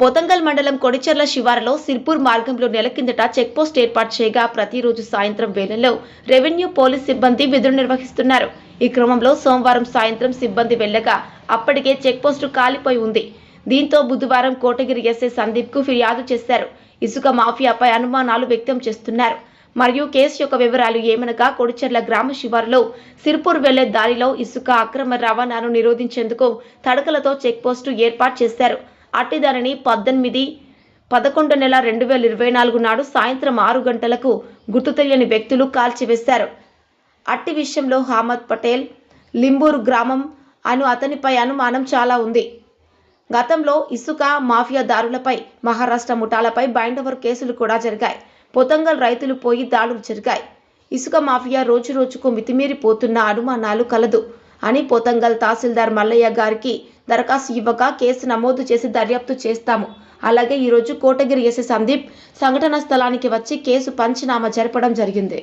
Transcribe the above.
పోతంగల్ మండలం కొడిచెర్ల శివారులో సిర్పూర్ మార్గంలో నెల కిందట చెక్పోస్ట్ ఏర్పాటు చేయగా ప్రతిరోజు సాయంత్రం వేళల్లో రెవెన్యూ పోలీస్ సిబ్బంది విధులు నిర్వహిస్తున్నారు. ఈ క్రమంలో సోమవారం సాయంత్రం సిబ్బంది వెళ్ళగా అప్పటికే చెక్పోస్టు కాలిపోయి ఉంది. దీంతో బుధవారం కోటగిరి ఎస్ఐ సందీప్కు ఫిర్యాదు చేశారు. ఇసుక మాఫియాపై అనుమానాలు వ్యక్తం చేస్తున్నారు. మరియు కేసు యొక్క వివరాలు ఏమనగా కొడిచెర్ల గ్రామ శివారులో సిర్పూర్ వెళ్ళే దారిలో ఇసుక అక్రమ రవాణాను నిరోధించేందుకు తడకలతో చెక్పోస్టు ఏర్పాటు చేశారు. అట్టి పద్దెనిమిది పదకొండు నెల రెండు వేల ఇరవై నాలుగు నాడు సాయంత్రం ఆరు గంటలకు గుర్తు తెలియని వ్యక్తులు కాల్చివేశారు. అట్టి విషయంలో హామద్ పటేల్ లింబూరు గ్రామం అను అతనిపై అనుమానం చాలా ఉంది. గతంలో ఇసుక మాఫియాదారులపై మహారాష్ట్ర ముఠాలపై బైండవర్ కేసులు కూడా జరిగాయి. పొతంగల్ రైతులు పోయి దాడులు జరిగాయి. ఇసుక మాఫియా రోజు రోజుకు మితిమీరిపోతున్న అనుమానాలు కలదు అని పొతంగల్ తహసీల్దార్ మల్లయ్య గారికి దరఖాస్తు ఇవ్వగా కేసు నమోదు చేసి దర్యాప్తు చేస్తాము. అలాగే ఈరోజు కోటగిరి ఎస్సీ సందీప్ సంఘటన స్థలానికి వచ్చి కేసు పంచనామా జరపడం జరిగింది.